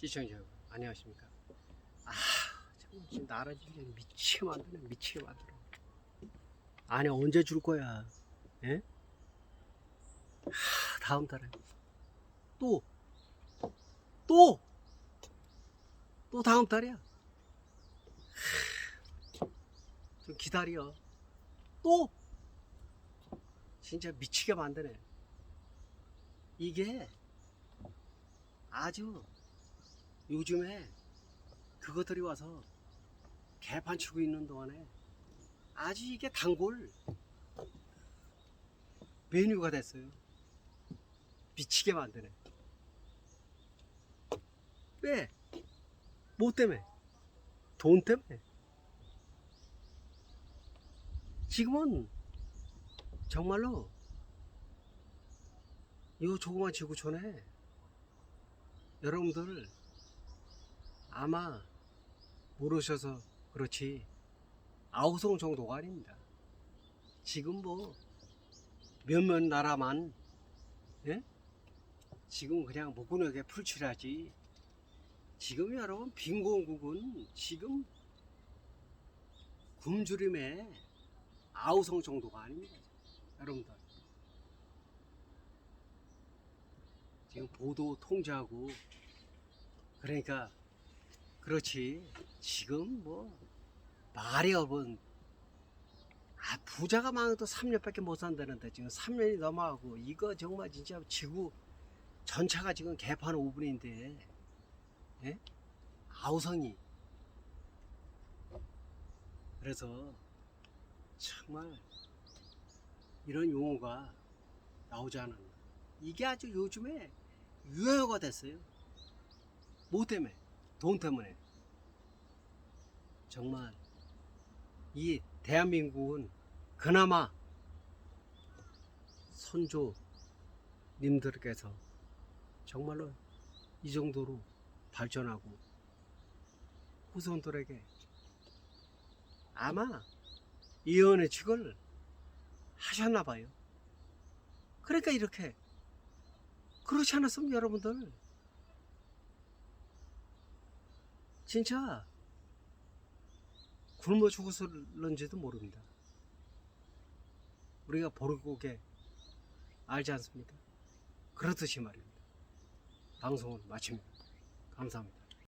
시청자 여러분 안녕하십니까? 아 정말 지금 나라 진짜 미치게 만드네 미치게 만들어 아니 언제 줄 거야? 예? 하, 다음 달에. 또! 또! 또 다음 달이야. 하, 좀 기다려. 또! 진짜 미치게 만드네. 이게 아주 요즘에 그것들이 와서 개판 치고 있는 동안에 아주 이게 단골 메뉴가 됐어요. 미치게 만드네. 왜? 뭐 때문에? 돈 때문에. 지금은 정말로 이 조그만 지구촌에 여러분들 아마 모르셔서 그렇지 아우성 정도가 아닙니다. 지금 뭐 몇몇 나라만 예? 지금 그냥 목구멍에 풀칠하지 지금 여러분 빈곤국은 지금 굶주림에 아우성 정도가 아닙니다. 여러분들 지금 보도 통제하고 그러니까 그렇지 지금 뭐 말이 없은 아 부자가 많아도 3년밖에 못 산다는데 지금 3년이 넘어가고 이거 정말 진짜 지구 전체가 지금 개판 5분인데 예? 아우성이 그래서 정말 이런 용어가 나오지 않았나 이게 아주 요즘에 유행어가 됐어요 뭐 때문에? 돈 때문에. 정말 이 대한민국은 그나마 선조님들께서 정말로 이 정도로 발전하고 후손들에게 아마 이연의 직을 하셨나 봐요. 그러니까 이렇게 그렇지 않았으면 여러분들 진짜 굶어 죽었을런지도 모릅니다. 우리가 보르고개 알지 않습니까? 그렇듯이 말입니다. 방송을 마칩니다. 감사합니다.